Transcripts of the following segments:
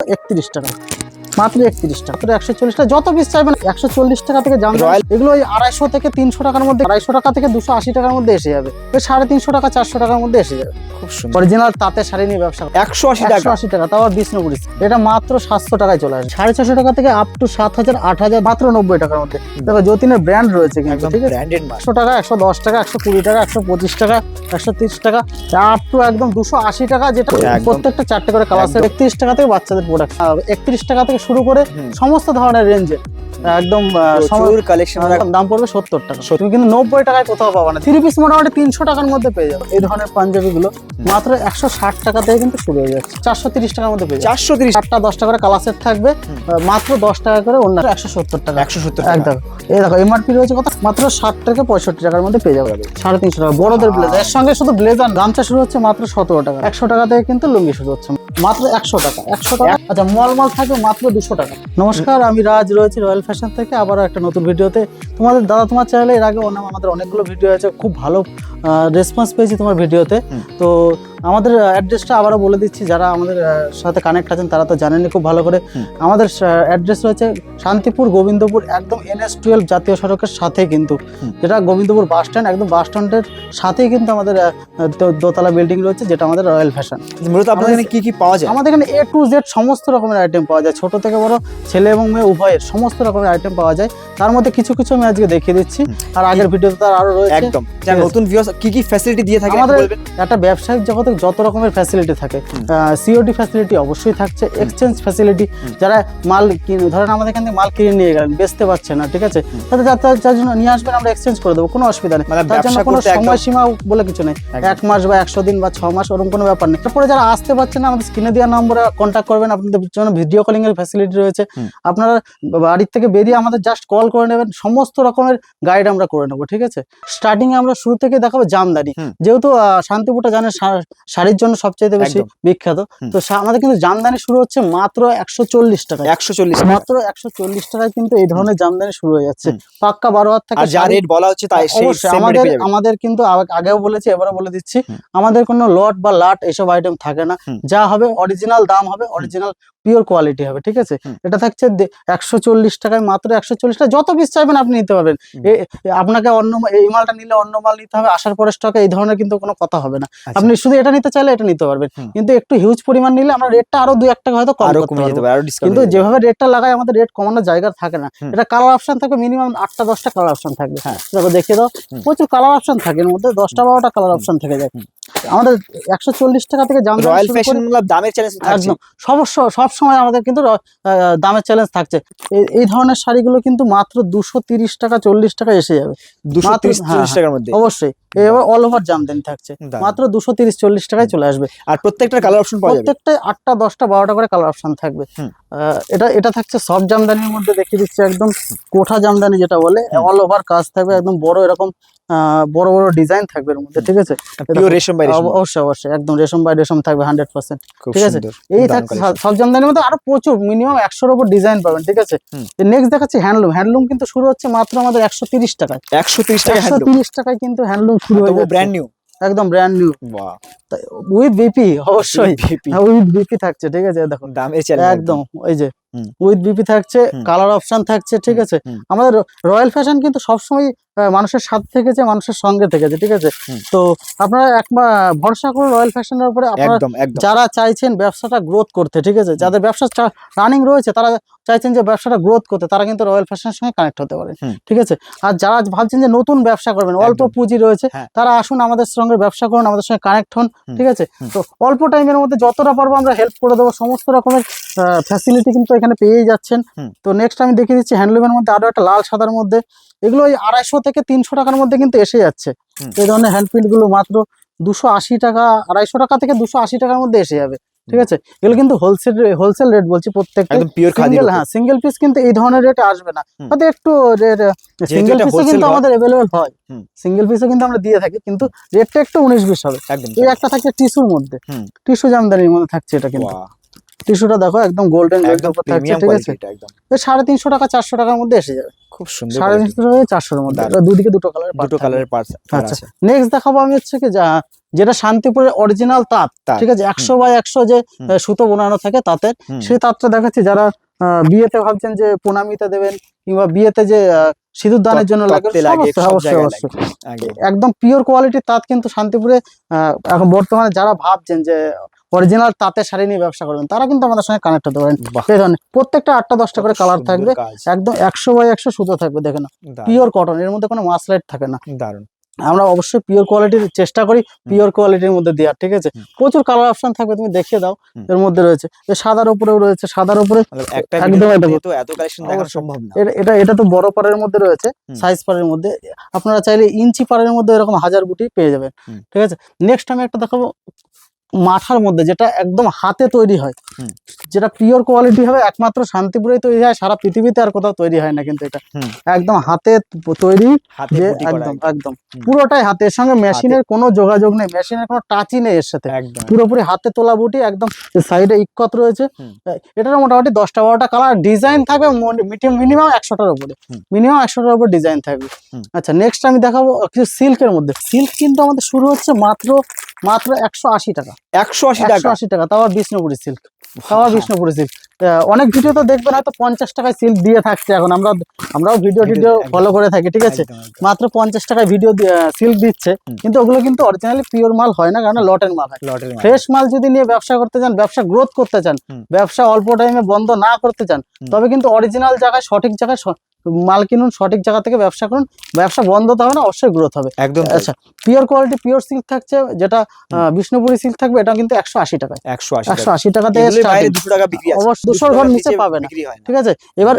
একত্রিশ টাকা মাত্র একত্রিশ টাকা। মাত্র একশো চল্লিশ টাকা। যত পিস চাইবেন একশো চল্লিশ টাকা থেকে জাম এগুলো ওই আড়াইশো থেকে তিনশো টাকার মধ্যে আড়াইশো টাকা থেকে দুশো আশি টাকার মধ্যে এসে যাবে। ওই সাড়ে তিনশো টাকা চারশো টাকার মধ্যে এসে যাবে। খুব সুন্দর। অরিজিনাল তাঁতের শাড়ি নিয়ে ব্যবসা একশো আশি একশো আশি টাকা তাও বিষ্ণুপুরি এটা মাত্র সাতশো টাকায় চলে আসে সাড়ে ছশো টাকা থেকে আপ টু সাত হাজার আট হাজার মাত্র নব্বই টাকার মধ্যে। দেখো যতীনের ব্র্যান্ড রয়েছে কিন্তু ঠিক আছে? একশো টাকা একশো দশ টাকা একশো কুড়ি টাকা একশো পঁচিশ টাকা একশো তিরিশ টাকা আপ টু একদম দুশো আশি টাকা যেটা প্রত্যেকটা চারটে করে কালার একত্রিশ টাকা থেকে বাচ্চাদের প্রোডাক্ট একত্রিশ টাকা থেকে শুরু করে সমস্ত ধরনের রেঞ্জে একদম আহ, সম- প্রচুর কালেকশন দাম পড়বে সত্তর টাকা। তুমি কিন্তু নব্বই টাকায় কোথাও পাবা না। থ্রি পিস মোটামুটি তিনশো টাকার মধ্যে পেয়ে যাবে। এই ধরনের পাঞ্জাবি গুলো মাত্র একশো ষাট টাকা থেকে কিন্তু শুরু হয়ে যাচ্ছে। চারশো তিরিশ টাকার মধ্যে পেয়ে চারশো তিরিশ। চারটা দশ টাকা করে কালার সেট থাকবে। মাত্র দশ টাকা করে অন্য একশো সত্তর টাকা। একশো সত্তর টাকা। একদম। এই দেখো এমআরপি রয়েছে কত? মাত্র ষাট থেকে পঁয়ষট্টি টাকার মধ্যে পেয়ে যাবে। সাড়ে তিনশো টাকা। বড়দের ব্লেজার এর সঙ্গে শুধু ব্লেজার গামছা শুরু হচ্ছে মাত্র সতেরো টাকা। একশো টাকা থেকে কিন্তু লুঙ্গি শুরু হচ্ছে। মাত্র একশো টাকা একশো টাকা? আচ্ছা মল মল থাকবে মাত্র দুশো টাকা। নমস্কার আমি রাজ রয়েছি রয়্যাল ফ্যাশন থেকে। আবারও একটা নতুন ভিডিওতে। তোমাদের দাদা তোমার চ্যানেলে এর আগে অন্য আমাদের অনেকগুলো ভিডিও আছে। খুব ভালো রেসপন্স পেয়েছি তোমার ভিডিওতে। তো আমাদের অ্যাড্রেসটা আবারও বলে দিচ্ছি যারা আমাদের সাথে কানেক্ট আছেন তারা তো জানেনই খুব ভালো করে। আমাদের অ্যাড্রেস রয়েছে শান্তিপুর গোবিন্দপুর একদম এনএস টুয়েলভ জাতীয় সড়কের সাথে কিন্তু। যেটা গোবিন্দপুর বাস স্ট্যান্ড একদম বাস স্ট্যান্ডের সাথেই কিন্তু আমাদের দোতলা বিল্ডিং রয়েছে যেটা আমাদের রয়্যাল ফ্যাশন মূলত আপনাদের এখানে কী কী পাওয়া যায়? আমাদের এখানে এ টু জেড সমস্ত রকমের আইটেম পাওয়া যায়। ছোট থেকে বড় ছেলে এবং মেয়ে উভয়ের সমস্ত রকমের আইটেম পাওয়া যায়। তার মধ্যে কিছু কিছু আমি আজকে দেখিয়ে দিচ্ছি। আর আগের ভিডিওতে তার আরও রয়েছে। একদম। নতুন ভিউয়ার্স কি কি ফ্যাসিলিটি দিয়ে থাকে আমাদের- একটা ব্যবসায়িক জগতে যত রকমের ফ্যাসিলিটি থাকে সিওডি ফ্যাসিলিটি অবশ্যই থাকছে এক্সচেঞ্জ ফ্যাসিলিটি যারা মাল কিনে ধরেন আমাদের এখান থেকে মাল কিনে নিয়ে গেলেন বেচতে পারছে না ঠিক আছে? তাদের যার- জন্য নিয়ে আসবেন আমরা এক্সচেঞ্জ করে দেবো কোনো অসুবিধা নেই। মানে তার জন্য কোনো সময়সীমা বলে কিছু নেই। এক মাস বা একশো দিন বা ছ মাস ওরকম কোনো ব্যাপার নেই। তারপরে যারা আসতে পারছেন না আমাদের স্ক্রিনে দেওয়া নম্বরে কন্ট্যাক্ট করবেন। আপনাদের জন্য ভিডিও কলিং এর ফ্যাসিলিটি রয়েছে। আপনারা বাড়ির থেকে বেরিয়ে আমাদের জাস্ট কল করে নেবেন। সমস্ত রকমের গাইড আমরা করে নেব ঠিক আছে? স্টার্টিং এ আমরা শুরু থেকে দেখাবো জামদানি। যেহেতু শান্তিপুরটা জানেন শাড়ির জন্য সবচেয়ে বেশি বিখ্যাত। তো আমাদের কিন্তু জামদানি শুরু হচ্ছে মাত্র একশো চল্লিশ টাকা একশো চল্লিশ মাত্র একশো চল্লিশ টাকায় কিন্তু এই ধরনের জামদানি শুরু হয়ে যাচ্ছে। পাক্কা বারো হাত থেকে যা রেট বলা হচ্ছে তাই অবশ্যই। আমাদের আমাদের কিন্তু আগেও বলেছি এবারও বলে দিচ্ছি। আমাদের কোনো লট বা লাট এসব আইটেম থাকে না। যা হবে অরিজিনাল দাম হবে অরিজিনাল পিওর কোয়ালিটি হবে ঠিক আছে? এটা থাকছে একশো চল্লিশ টাকায় মাত্র একশো চল্লিশ টাকা যত পিস চাইবেন আপনি নিতে পারবেন। আপনাকে অন্য এই মালটা নিলে অন্য মাল নিতে হবে আসার পরে স্টকে এই ধরনের কিন্তু কোনো কথা হবে না। আচ্ছা। আপনি শুধু এটা নিতে চাইলে এটা নিতে পারবেন। কিন্তু একটু হিউজ পরিমাণ নিলে আমরা রেটটা আরও দুই এক টাকা হয়তো কম করতে পারব। কিন্তু যেভাবে রেটটা লাগায় আমাদের রেট কমানোর জায়গা থাকে না। এটা কালার অপশন থাকবে মিনিমাম আটটা দশটা কালার অপশন থাকবে। হ্যাঁ। দেখো দাও। প্রচুর কালার অপশন থাকে এর মধ্যে দশটা বারোটা কালার অপশন থেকে যায়। আমাদের একশো চল্লিশ টাকা থেকে জাম রয়্যাল ফ্যাশন দামের চ্যালেঞ্জ একদম। সব সব সময় আমাদের কিন্তু দামের চ্যালেঞ্জ থাকছে। এই- ধরনের শাড়িগুলো কিন্তু মাত্র দুশো তিরিশ টাকা চল্লিশ টাকা এসে যাবে। দুশো তিরিশ হ্যাঁ, টাকার মধ্যে। অবশ্যই। এবার অল ওভার জামদানি থাকছে। মাত্র দুশো তিরিশ চল্লিশ টাকায় চলে আসবে। আর প্রত্যেকটা কালার অপশন প্রত্যেকটা আটটা দশটা বারোটা করে কালার অপশন থাকবে। আহ, এটা এটা থাকছে সব জামদানির মধ্যে দেখিয়ে দিচ্ছি একদম। কোঠা জামদানি যেটা বলে। অল ওভার কাজ থাকবে একদম বড় এরকম আহ, বড় বড় ডিজাইন থাকবে এর মধ্যে ঠিক আছে? রেশম বাই অবশ্যই অবশ্যই একদম রেশম বাই রেশম থাকবে হান্ড্রেড পার্সেন্ট ঠিক আছে। এই থাকছে সব- জামদানির মধ্যে আরও প্রচুর মিনিমাম একশোর উপর ডিজাইন পাবেন ঠিক আছে? নেক্সট দেখাচ্ছি হ্যান্ডলুম হ্যান্ডলুম কিন্তু শুরু হচ্ছে মাত্র আমাদের একশো তিরিশ টাকায়। একশো তিরিশ টাকা একশো তিরিশ টাকায় কিন্তু হ্যান্ডলুম শুরু হয়ে ব্র্যান্ড নিউ একদম ব্র্যান্ড নিউ উইথ বিপি অবশ্যই। উইথ বিপি থাকছে ঠিক আছে দেখো দামের চ্যালেঞ্জ একদম ওই যে। উইথ বিপি থাকছে কালার অপশন থাকছে ঠিক আছে। আমাদের রয়্যাল ফ্যাশন কিন্তু সবসময় মানুষের সাথে থেকেছে মানুষের সঙ্গে থেকেছে ঠিক আছে? তো আপনারা একবার ভরসা করুন রয়্যাল ফ্যাশনের উপরে আপনারা যারা চাইছেন ব্যবসাটা গ্রোথ করতে ঠিক আছে? যাদের ব্যবসা রানিং রয়েছে তারা চাইছেন যে ব্যবসাটা গ্রোথ করতে তারা কিন্তু রয়্যাল ফ্যাশনের সঙ্গে কানেক্ট হতে পারে ঠিক আছে? আর যারা ভাবছেন যে নতুন ব্যবসা করবেন অল্প পুঁজি রয়েছে হ্যাঁ। তারা আসুন আমাদের সঙ্গে ব্যবসা করুন আমাদের সঙ্গে কানেক্ট হন ঠিক আছে? তো অল্প টাইমের মধ্যে যতটা পারব আমরা হেল্প করে দেবো সমস্ত রকমের ফ্যাসিলিটি কিন্তু এখানে পেয়েই যাচ্ছেন। তো নেক্সট আমি দেখিয়ে দিচ্ছি হ্যান্ডলুমের মধ্যে আরও একটা লাল সাদার মধ্যে। এগুলো ওই আড়াইশো থেকে তিনশো টাকার মধ্যে কিন্তু এসে যাচ্ছে। এই ধরনের হ্যান্ডপ্রিন্টগুলো মাত্র দুশো আশি টাকা আড়াইশো টাকা থেকে দুশো আশি টাকার মধ্যে এসে যাবে। ঠিক আছে? এগুলো কিন্তু হোলসেল হোলসেল রেট বলছি প্রত্যেকটা পিওর সিঙ্গেল হ্যাঁ সিঙ্গেল পিস কিন্তু এই ধরনের রেটে আসবে না। হয়তো একটু সিঙ্গেল পিসও কিন্তু আমাদের অ্যাভেলেবেল হয়। সিঙ্গেল পিসও কিন্তু আমরা দিয়ে থাকি কিন্তু রেটটা একটু উনিশ বিশ হবে। এই একটা থাকছে টিস্যুর মধ্যে। টিস্যু জামদানির মধ্যে থাকছে এটা কিন্তু। টিস্যুটা দেখো একদম গোল্ডেন একদম ঠিক আছে? সাড়ে তিনশো টাকা চারশো টাকার মধ্যে এসে যাবে। খুব সুন্দর সাড়ে তিনশো টাকা চারশোর মধ্যে। দুদিকে দুটো কালার দুটো কালারের পার্টস আচ্ছা। নেক্সট দেখাবো আমি হচ্ছে কি যা যেটা শান্তিপুরের অরিজিনাল তাঁত ঠিক আছে? একশো বাই একশো যে সুতো বোনানো থাকে তাঁতের সেই তাঁতটা দেখাচ্ছি। যারা বিয়েতে ভাবছেন যে প্রণামিতে দেবেন কিংবা বিয়েতে যে সিঁদুর দানের জন্য লাগে অবশ্যই অবশ্যই। একদম। একদম পিওর কোয়ালিটির তাঁত কিন্তু শান্তিপুরে আহ, এখন বর্তমানে যারা ভাবছেন যে অরিজিনাল তাঁতের শাড়ি নিয়ে ব্যবসা করবেন তারা কিন্তু আমাদের সঙ্গে কানেক্ট হতে পারেন। বাহ। এই ধরনের প্রত্যেকটা আটটা দশটা করে কালার থাকবে একদম একশো বাই একশো সুতো থাকবে দেখে না পিওর কটন এর মধ্যে কোনো মাসলাইট থাকে না। দারুণ। আমরা অবশ্যই পিওর কোয়ালিটির চেষ্টা করি পিওর কোয়ালিটির মধ্যে দেওয়ার ঠিক আছে? প্রচুর কালার অপশন থাকবে তুমি দেখিয়ে দাও এর মধ্যে রয়েছে। সাদার উপরেও রয়েছে সাদার উপরে এটা এটা তো বড় পারের মধ্যে রয়েছে সাইজ পারের মধ্যে। আপনারা চাইলে ইঞ্চি পারের মধ্যে এরকম হাজার বুটি পেয়ে যাবেন ঠিক আছে? নেক্সট আমি একটা দেখাবো মাথার মধ্যে যেটা একদম হাতে তৈরি হয় যেটা পিওর কোয়ালিটি হবে একমাত্র শান্তিপুরেই তৈরি হয় সারা পৃথিবীতে আর কোথাও তৈরি হয় না কিন্তু এটা। একদম হাতে তৈরি একদম একদম। পুরোটাই হাতের সঙ্গে মেশিনের কোনো যোগাযোগ নেই মেশিনের কোনো টাচই নেই এর সাথে। একদম। পুরোপুরি হাতে তোলা বুটি একদম সাইডে ইক্কত রয়েছে। এটার মোটামুটি দশটা বারোটা কালার ডিজাইন থাকবে মিনিমাম একশোটার উপরে। মিনিমাম একশোটার উপর ডিজাইন থাকবে। আচ্ছা নেক্সট আমি দেখাবো কিছু সিল্কের মধ্যে। সিল্ক কিন্তু আমাদের শুরু হচ্ছে মাত্র মাত্র একশো আশি টাকা। একশো আশি টাকা? আশি টাকা তাও বিষ্ণুপুরি সিল্ক তাও বিষ্ণুপুরি সিল্ক অনেক ভিডিও তো দেখবেন হয়তো পঞ্চাশ টাকায় সিল্ক দিয়ে থাকছে এখন। আমরা আমরাও ভিডিও টিডিও ফলো করে থাকি ঠিক আছে। মাত্র পঞ্চাশ টাকায় ভিডিও সিল্ক দিচ্ছে। কিন্তু ওগুলো কিন্তু অরিজিনালি পিওর মাল হয় না কারণ লটের মাল হয়। ফ্রেশ মাল। যদি নিয়ে ব্যবসা করতে চান ব্যবসা গ্রোথ করতে চান ব্যবসা অল্প টাইমে বন্ধ না করতে চান তবে কিন্তু অরিজিনাল জায়গায় সঠিক জায়গায় মাল কিনুন সঠিক জায়গা থেকে ব্যবসা করুন ব্যবসা বন্ধ তো হবে না অবশ্যই গ্রোথ হবে। একদম আচ্ছা পিওর কোয়ালিটি পিওর সিল্ক থাকছে যেটা বিষ্ণুপুরি সিল্ক থাকবে এটা কিন্তু একশো আশি টাকায়। একশো আশি একশো টাকা আশি টাকা থেকে অবশ্যই, দুশোর ঘর নিচে পাবে না। ঠিক আছে? এবার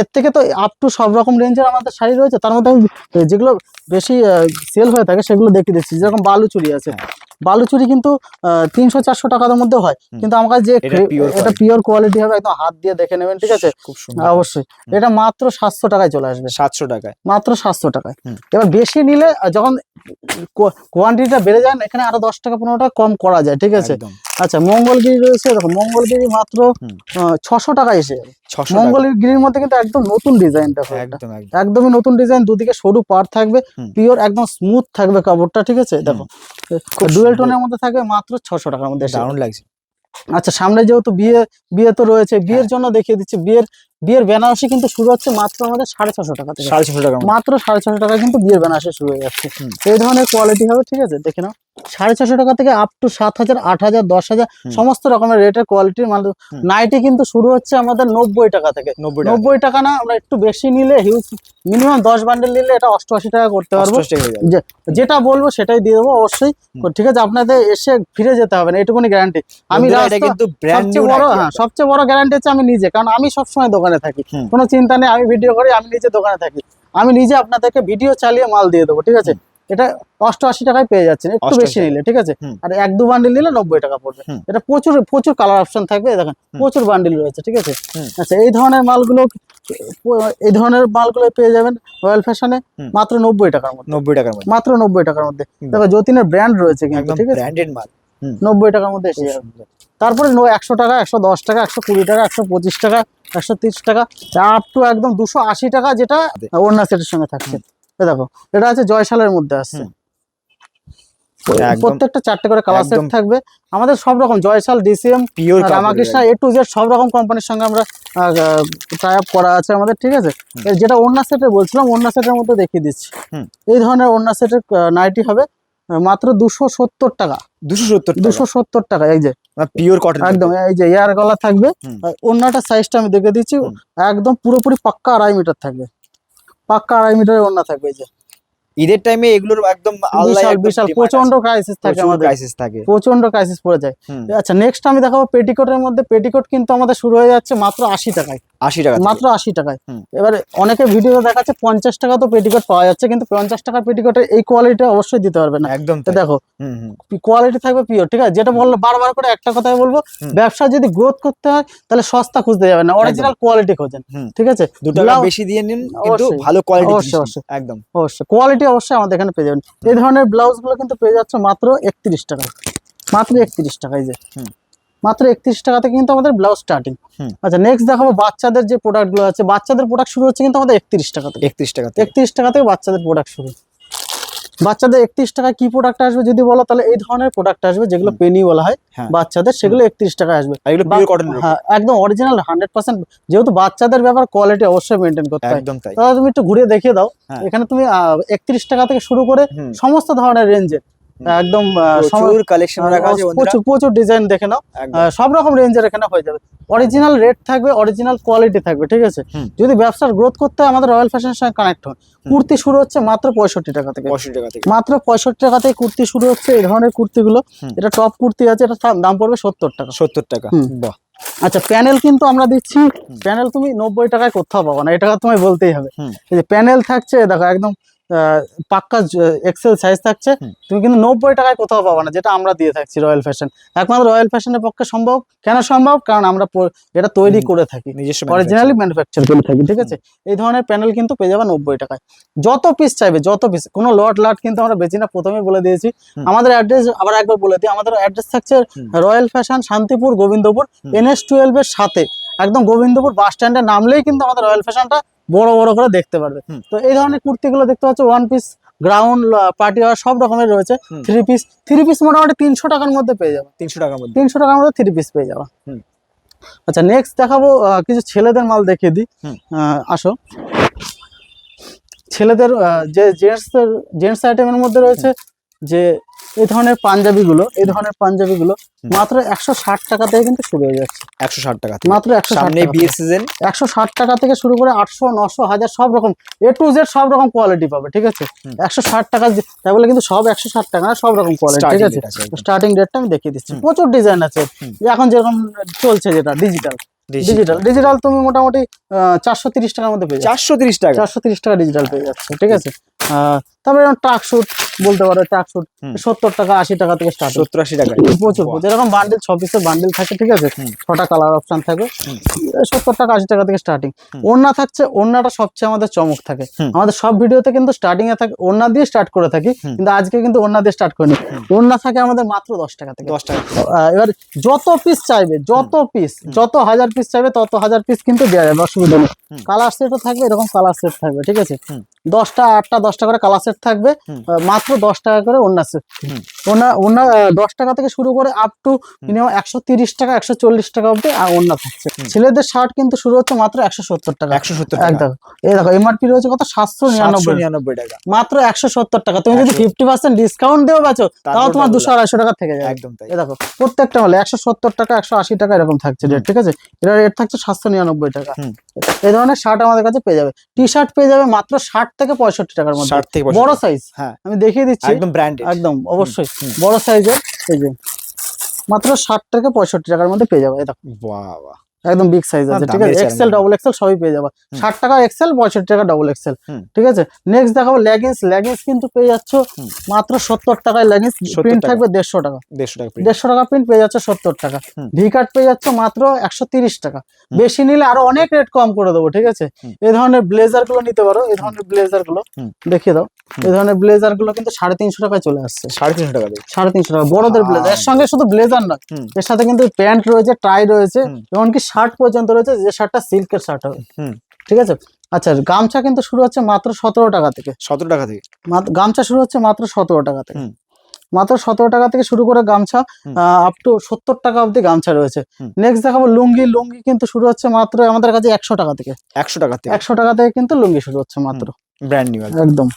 এর থেকে তো আপ টু সব রকম রেঞ্জের আমাদের শাড়ি রয়েছে তার মধ্যে আমি যেগুলো বেশি সেল হয়ে থাকে সেগুলো দেখিয়ে দিচ্ছি। যেরকম বালুচুরি আছে। হ্যাঁ। বালুচুরি কিন্তু তিনশো চারশো টাকার মধ্যে হয়। কিন্তু আমার কাছে যে এটা পিওর কোয়ালিটি হবে একদম হাত দিয়ে দেখে নেবেন ঠিক আছে? অবশ্যই। এটা মাত্র সাতশো টাকায় চলে আসবে। সাতশো টাকায়। মাত্র সাতশো টাকায়। এবার বেশি নিলে যখন কোয়ান্টিটিটা বেড়ে যায় এখানে আরও দশ টাকা পনেরো টাকা কম করা যায় ঠিক আছে? আচ্ছা মঙ্গলগিরি রয়েছে দেখো মঙ্গলগিরি মাত্র ছশো টাকা। এসে মঙ্গলগিরির মধ্যে কিন্তু একদম নতুন ডিজাইন দেখো একদমই নতুন ডিজাইন দুদিকে সরু পার থাকবে পিওর একদম স্মুথ থাকবে কাপড়টা ঠিক আছে? দেখো ডুয়েল টোনের মধ্যে থাকবে মাত্র ছশো টাকার মধ্যে এসে। লাগছে। আচ্ছা সামনে যেহেতু বিয়ে বিয়ে তো রয়েছে বিয়ের জন্য দেখিয়ে দিচ্ছি বিয়ের বিয়ের বেনারসি কিন্তু শুরু হচ্ছে মাত্র আমাদের সাড়ে ছশো টাকা থেকে। সাড়ে ছশো টাকা মাত্র সাড়ে ছশো টাকা কিন্তু বিয়ের বেনারসি শুরু হয়ে যাচ্ছে। এই ধরনের কোয়ালিটি হবে ঠিক আছে? দেখে নাও। সাড়ে ছশো টাকা থেকে আপ টু সাত হাজার আট হাজার দশ হাজার সমস্ত রকমের রেটের কোয়ালিটির হুম। নাইটি কিন্তু শুরু হচ্ছে আমাদের নব্বই টাকা থেকে। নব্বই টাকা। না আমরা একটু বেশি নিলে হিউজ মিনিমাম দশ বান্ডেল নিলে এটা অষ্টআশি টাকা করতে পারব। যেটা বলব সেটাই দিয়ে দেবো অবশ্যই। ঠিক আছে আপনাদের এসে ফিরে যেতে হবে না এটুকুনি গ্যারান্টি আমি সবচেয়ে বড় হ্যাঁ সবচেয়ে বড় গ্যারান্টি হচ্ছে আমি নিজে কারণ আমি সবসময় দোকানে থাকি। কোনো চিন্তা নেই আমি ভিডিও করি আমি নিজে দোকানে থাকি। আমি নিজে আপনাদেরকে ভিডিও চালিয়ে মাল দিয়ে দেবো ঠিক আছে? এটা অষ্টআশি টাকায় পেয়ে যাচ্ছেন একটু বেশি নিলে ঠিক আছে? আর এক দু বান্ডিল নিলে নব্বই টাকা পড়বে। এটা প্রচুর প্রচুর কালার অপশন থাকবে দেখেন প্রচুর বান্ডিল রয়েছে ঠিক আছে? আচ্ছা এই ধরনের মালগুলো এই ধরনের মালগুলো পেয়ে যাবেন রয়্যাল ফ্যাশনে। মাত্র নব্বই টাকার মধ্যে। নব্বই টাকার মধ্যে। মাত্র নব্বই টাকার মধ্যে। দেখো যতীনের ব্র্যান্ড রয়েছে কিন্তু ঠিক আছে? ব্র্যান্ডেড মাল। নব্বই টাকার মধ্যে এসে যাবে। তারপরে একশো টাকা একশো দশ টাকা একশো কুড়ি টাকা একশো পঁচিশ টাকা একশো তিরিশ টাকা আপ টু একদম দুশো আশি টাকা যেটা অন্য সেটের সঙ্গে থাকছে। দেখো এটা আছে জয়শালের মধ্যে আসছে। একদম- প্রত্যেকটা চারটে করে কালার সেট থাকবে। আমাদের সব রকম Jaishal DCM pure Ramakrishna A to Z সব রকম কোম্পানির সঙ্গে আমরা টাই আপ করা আছে আমাদের ঠিক আছে? যেটা ওন্না সেটের বলছিলাম ওন্না সেটের মধ্যে দেখিয়ে দিচ্ছি। এই ধরনের ওন্না সেটের নাইটি হবে মাত্র দুশো সত্তর টাকা। দুশো সত্তর দুশো সত্তর টাকা এই যে। পিওর কটন একদম এই যে এয়ার গলা থাকবে। ওড়নাটার সাইজটা আমি দেখে দিচ্ছি একদম পুরোপুরি পাক্কা আড়াই মিটার থাকবে। পাক্কা আড়াই মিটারের ওড়না থাকবে এই যে। ঈদের টাইমে এগুলোর একদম বিশাল বিশাল প্রচণ্ড ক্রাইসিস থাকে আমাদের। ক্রাইসিস থাকে। প্রচণ্ড ক্রাইসিস পড়ে যায়। আচ্ছা নেক্সট আমি দেখাবো পেটিকোটের মধ্যে। পেটিকোট কিন্তু আমাদের শুরু হয়ে যাচ্ছে মাত্র আশি টাকায়। আশি টাকা মাত্র আশি টাকায়। এবারে অনেকে ভিডিও দেখাচ্ছে পঞ্চাশ টাকা তো পেটিকোট পাওয়া যাচ্ছে কিন্তু পঞ্চাশ টাকার পেটিকোটের এই কোয়ালিটি অবশ্যই দিতে পারবে না। একদম দেখো কোয়ালিটি থাকবে পিওর ঠিক আছে? যেটা বলল বারবার করে একটা কথাই বলব ব্যবসা যদি গ্রোথ করতে হয় তাহলে সস্তা খুঁজতে যাবেন না। অরিজিনাল কোয়ালিটি খোঁজেন ঠিক আছে? দু টাকা ব্লাউজ- বেশি দিয়ে নিন কিন্তু ভালো কোয়ালিটি অবশ্যই, অবশ্যই। একদম। অবশ্যই। কোয়ালিটি অবশ্যই আমাদের এখানে পেয়ে যাবেন। এই ধরনের ব্লাউজগুলো কিন্তু পেয়ে যাচ্ছে মাত্র একত্রিশ টাকায়। মাত্র একত্রিশ টাকায় যে। মাত্র একত্রিশ টাকাতে থেকে কিন্তু আমাদের ব্লাউজ স্টার্টিং আচ্ছা নেক্সট দেখাবো বাচ্চাদের যে প্রোডাক্টগুলো আছে। বাচ্চাদের প্রোডাক্ট শুরু হচ্ছে কিন্তু আমাদের একত্রিশ টাকা থেকে। একত্রিশ টাকা একত্রিশ টাকা থেকে বাচ্চাদের প্রোডাক্ট শুরু। বাচ্চাদের একত্রিশ টাকা কি প্রোডাক্ট আসবে যদি বলো তাহলে এই ধরনের প্রোডাক্ট আসবে যেগুলো পেনি বলা হয়। হ্যাঁ। বাচ্চাদের সেগুলো একত্রিশ টাকা আসবে। হ্যাঁ একদম অরিজিনাল হান্ড্রেড পার্সেন্ট যেহেতু বাচ্চাদের ব্যাপার কোয়ালিটি অবশ্যই মেনটেন করতে হয়। একদম তাই। তাহলে তুমি একটু ঘুরে দেখিয়ে দাও। হ্যাঁ। এখানে তুমি একত্রিশ টাকা থেকে শুরু করে সমস্ত ধরনের রেঞ্জের একদম প্রচুর কালেকশন রাখা আছে প্রচুর প্রচুর ডিজাইন দেখে নাও। সব রকম রেঞ্জের এখানে হয়ে যাবে। অরিজিনাল রেট থাকবে অরিজিনাল কোয়ালিটি থাকবে ঠিক আছে? যদি ব্যবসার গ্রোথ করতে হয় আমাদের রয়্যাল ফ্যাশনের সঙ্গে কানেক্ট হয়। কুর্তি শুরু হচ্ছে মাত্র পঁয়ষট্টি টাকা থেকে। টাকা থেকে। মাত্র পঁয়ষট্টি টাকা থেকে কুর্তি শুরু হচ্ছে এই ধরনের কুর্তিগুলো। এটা টপ কুর্তি আছে এটা দাম পড়বে সত্তর টাকা। সত্তর টাকা। বাহ। আচ্ছা প্যানেল কিন্তু আমরা দিচ্ছি প্যানেল তুমি নব্বই টাকায় কোথাও পাবো না এটা তোমায় বলতেই হবে। এই যে প্যানেল থাকছে দেখো একদম পাক্কা এক্সেল সাইজ থাকছে। তুমি কিন্তু নব্বই টাকায় কোথাও পাবো না যেটা আমরা দিয়ে থাকছি রয়্যাল ফ্যাশন একমাত্র রয়্যাল ফ্যাশনের পক্ষে সম্ভব। কেন সম্ভব? কারণ আমরা এটা তৈরি করে থাকি। অরিজিনালি ম্যানুফ্যাকচার করে থাকি ঠিক আছে? এই ধরনের প্যানেল কিন্তু পেয়ে যাবে নব্বই টাকায়। যত পিস চাইবে যত পিস কোনো লট লাট কিন্তু আমরা বেচি না প্রথমেই বলে দিয়েছি। আমাদের অ্যাড্রেস আবার একবার বলে দিই। আমাদের অ্যাড্রেস থাকছে royal fashion Shantipur Gobindapur. NS twelve এর সাথে। একদম গোবিন্দপুর বাস স্ট্যান্ডে নামলেই কিন্তু আমাদের রয়্যাল ফ্যাশনটা বড় বড় করে দেখতে পারবে। তো এই ধরনের কুর্তিগুলো দেখতে পাচ্ছ one piece ground party wear সব রকমের রয়েছে। থ্রি পিস থ্রি পিস মোটামুটি তিনশো টাকার মধ্যে পেয়ে যাব। তিনশো টাকার মধ্যে। তিনশো টাকার মধ্যে থ্রি পিস পেয়ে হুম। আচ্ছা নেক্সট দেখাবো কিছু ছেলেদের মাল দেখিয়ে দিই। আসো। ছেলেদের যে জেন্টসদের জেন্টস আইটেমের মধ্যে রয়েছে যে এই ধরনের পাঞ্জাবিগুলো এই ধরনের পাঞ্জাবিগুলো। মাত্র একশো ষাট টাকা থেকে কিন্তু শুরু হয়ে যাচ্ছে। একশো ষাট টাকা মাত্র একশো ষাট সামনে বিয়ের সিজন একশো ষাট টাকা থেকে শুরু করে আটশো নশো হাজার সব রকম এ টু জেড সব রকম কোয়ালিটি পাবে ঠিক আছে? একশো ষাট টাকা তাই বলে কিন্তু সব একশো ষাট টাকা না সব রকম কোয়ালিটি ঠিক আছে? স্টার্টিং রেটটা আমি দেখিয়ে দিচ্ছি। প্রচুর ডিজাইন আছে। এখন যেরকম চলছে যেটা ডিজিটাল ডিজিটাল ডিজিটাল তুমি মোটামুটি চারশো তিরিশ টাকার মধ্যে পেয়ে যাচ্ছ। চারশো তিরিশ টাকা। চারশো তিরিশ টাকা ডিজিটাল পেয়ে যাচ্ছে ঠিক আছে? আহ, তারপরে ট্রাক শুট বলতে পারো সত্তর টাকা আশি টাকা থেকে স্টার্ট সত্তর আশি টাকা। প্রচুর এরকম বান্ডেল ছ পিসের বান্ডেল থাকে ঠিক আছে? ছটা কালার অপশন থাকে। সত্তর টাকা আশি টাকা থেকে স্টার্টিং। ওড়না থাকছে ওড়নাটা সবচেয়ে আমাদের চমক থাকে। আমাদের সব ভিডিওতে কিন্তু স্টার্টিং এ থাকে ওড়না দিয়ে স্টার্ট করে থাকি কিন্তু আজকে কিন্তু ওড়না দিয়ে স্টার্ট করিনি। ওড়না থাকে আমাদের মাত্র দশ টাকা থেকে। দশ টাকা। এবার যত পিস চাইবে যত পিস যত হাজার পিস চাইবে তত হাজার পিস কিন্তু দেওয়া যাবে অসুবিধা নেই। কালার সেটও থাকবে এরকম কালার সেট থাকবে ঠিক আছে। দশটা আটটা দশটা করে কালার সেট থাকবে। মাত্র দশ টাকা করে ওড়না সেট। ওড়না ওড়না দশ টাকা থেকে শুরু করে আপ টু মিনিমাম একশো তিরিশ টাকা একশো চল্লিশ টাকা অব্দি ওড়না থাকছে। ছেলেদের শার্ট কিন্তু শুরু হচ্ছে মাত্র একশো সত্তর টাকা। একশো সত্তর টাকা। এই দেখো এমআরপি রয়েছে কত? সাতশো নিরানব্বই নিরানব্বই টাকা। মাত্র একশো সত্তর টাকা। তুমি যদি ফিফটি পার্সেন্ট ডিসকাউন্ট দিও বেচো তাও তোমার দুশো আড়াইশো টাকা থেকে যাবে। একদম তাই। এই দেখো প্রত্যেকটা হলে একশো সত্তর টাকা একশো আশি টাকা এরকম থাকছে রেট ঠিক আছে? এটা রেট থাকছে সাতশো নিরানব্বই টাকা। এই ধরনের শার্ট আমাদের কাছে পেয়ে যাবে। টি শার্ট পেয়ে যাবে মাত্র ষাট থেকে পঁয়ষট্টি টাকার মধ্যে। ষাট থেকে বড় সাইজ হ্যাঁ। আমি দেখিয়ে দিচ্ছি। একদম ব্র্যান্ড একদম অবশ্যই। বড় সাইজের এই যে মাত্র ষাট থেকে পঁয়ষট্টি টাকার মধ্যে পেয়ে যাবে। দেখো। বাহ। একদম বিগ সাইজ আছে ঠিক আছে? এক্সেল। ডবল এক্সেল সবই পেয়ে যাবে। ষাট টাকা এক্সেল পঁয়ষট্টি টাকা ডবল এক্সেল। ঠিক আছে? নেক্সট দেখাবো লেগিংস লেগিংস কিন্তু পেয়ে যাচ্ছ মাত্র সত্তর টাকায় লেগিংস প্রিন্ট থাকবে দেড়শো টাকা। দেড়শো টাকা দেড়শো টাকা প্রিন্ট পেয়ে যাচ্ছে সত্তর টাকা। ভি কার্ড পেয়ে যাচ্ছে মাত্র একশো তিরিশ টাকা। বেশি নিলে আরও অনেক রেট কম করে দেবো ঠিক আছে। এই ধরনের ব্লেজারগুলো নিতে পারো এই ধরনের ব্লেজারগুলো দেখিয়ে দাও। এই ধরনের ব্লেজারগুলো কিন্তু সাড়ে তিনশো টাকায় চলে আসছে। সাড়ে তিনশো টাকা সাড়ে তিনশো টাকা। বড়দের ব্লেজার এর সঙ্গে শুধু ব্লেজার হুম। এর সাথে কিন্তু প্যান্ট রয়েছে টাই রয়েছে। এমনকি শার্ট পর্যন্ত রয়েছে যে শার্টটা সিল্কের শার্ট হবে। ঠিক আছে? আচ্ছা গামছা কিন্তু শুরু হচ্ছে মাত্র সতেরো টাকা থেকে। সতেরো টাকা থেকে। গামছা শুরু হচ্ছে মাত্র সতেরো টাকা থেকে। মাত্র সতেরো টাকা থেকে শুরু করে গামছা। আপ টু সত্তর টাকা অব্দি গামছা রয়েছে। নেক্সট দেখাবো লুঙ্গি। লুঙ্গি কিন্তু শুরু হচ্ছে মাত্র আমাদের কাছে একশো টাকা থেকে। একশো টাকা থেকে। একশো টাকা থেকে কিন্তু লুঙ্গি শুরু হচ্ছে মাত্র। ব্র্যান্ড নিউ একদম।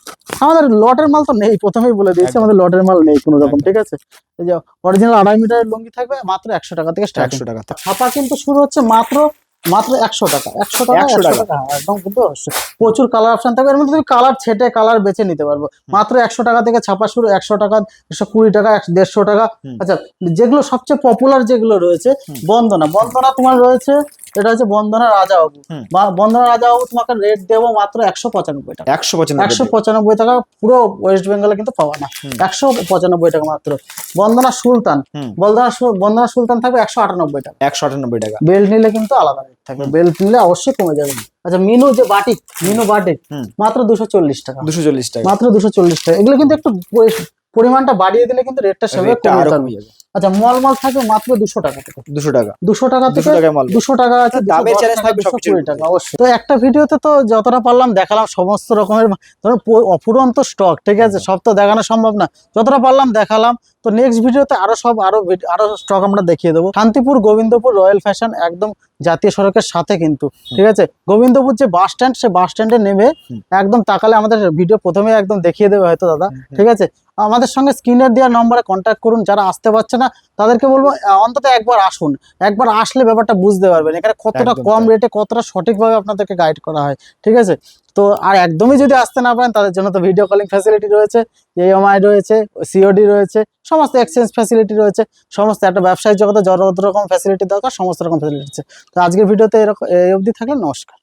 আমাদের লটের মাল তো নেই প্রথমেই বলে দিয়েছি আমাদের লটের মাল নেই কোনো রকম ঠিক আছে? এই যে অরিজিনাল আড়াই মিটারের লুঙ্গি থাকবে মাত্র একশো টাকা থেকে একশো টাকা ছাপা কিন্তু শুরু হচ্ছে মাত্র মাত্র একশো টাকা একশো টাকা একশো টাকা। হ্যাঁ, একদম কিন্তু। প্রচুর কালার অপশন থাকবে এর মধ্যে তুমি কালার ছেটে কালার বেছে নিতে পারব। মাত্র একশো টাকা থেকে ছাপা শুরু একশো টাকা একশো কুড়ি টাকা দেড়শো টাকা। আচ্ছা যেগুলো সবচেয়ে পপুলার যেগুলো রয়েছে বন্দনা। বন্দনা তোমার রয়েছে এটা হচ্ছে বন্দনা রাজাবাবু হুম। বা রাজা রাজাবাবু তোমাকে রেট দেবো মাত্র একশো পঁচানব্বই টাকা। একশো পঁচানব্বই একশো পঁচানব্বই টাকা পুরো ওয়েস্ট বেঙ্গলে কিন্তু পাওয়া না। একশো পঁচানব্বই টাকা মাত্র। বন্দনা সুলতান। বন্দনা বন্দনা সুলতান থাকবে একশো আটানব্বই টাকা। একশো আটানব্বই টাকা। বেল্ট নিলে কিন্তু আলাদা রেট থাকবে। বেল্ট নিলে অবশ্যই কমে যাবে। আচ্ছা মিনু যে বাটিক মিনু বাটিক মাত্র দুশো চল্লিশ টাকা। দুশো চল্লিশ টাকা। মাত্র দুশো চল্লিশ টাকা। এগুলো কিন্তু একটু পরিমাণটা বাড়িয়ে দিলে কিন্তু রেটটা সেভাবে কমে যাবে। আচ্ছা মল মাল থাকবে মাত্র দুশো টাকা থেকে। দুশো টাকা। দুশো টাকা থেকে দুশো টাকা আছে দামের 210 challenge টাকা, থাকবে 220 সবকিছুর টাকা অবশ্যই। তো একটা ভিডিওতে তো যতটা পারলাম দেখালাম সমস্ত রকমের ধরো অফুরন্ত স্টক ঠিক আছে? সব তো দেখানো সম্ভব না। যতটা পারলাম দেখালাম। তো নেক্সট ভিডিওতে আরও সব আরও আরও স্টক আমরা দেখিয়ে দেবো। শান্তিপুর গোবিন্দপুর রয়্যাল ফ্যাশন একদম জাতীয় সড়কের সাথে কিন্তু ঠিক আছে? গোবিন্দপুর যে বাস স্ট্যান্ড সে বাস স্ট্যান্ডে নেমে একদম তাকালে আমাদের ভিডিও প্রথমে একদম দেখিয়ে দেবে হয়তো দাদা ঠিক আছে? আমাদের সঙ্গে স্ক্রিনের দেওয়ার নম্বরে কন্ট্যাক্ট করুন। যারা আসতে পারছে না তাদেরকে বলব অন্তত একবার আসুন। একবার আসলে ব্যাপারটা বুঝতে পারবেন। এখানে কতটা কম রেটে কতটা সঠিকভাবে আপনাদেরকে গাইড করা হয় ঠিক আছে? তো আর একদমই যদি আসতে না পারেন তাদের জন্য তো ভিডিও কলিং ফ্যাসিলিটি রয়েছে ইএমআই রয়েছে সিওডি রয়েছে সমস্ত এক্সচেঞ্জ ফ্যাসিলিটি রয়েছে সমস্ত একটা ব্যবসায়িক জগতে যত রকম ফ্যাসিলিটি দরকার সমস্ত রকম ফ্যাসিলিটি আছে তো আজকের ভিডিওতে এরকম এই অবধি থাকলে নমস্কার।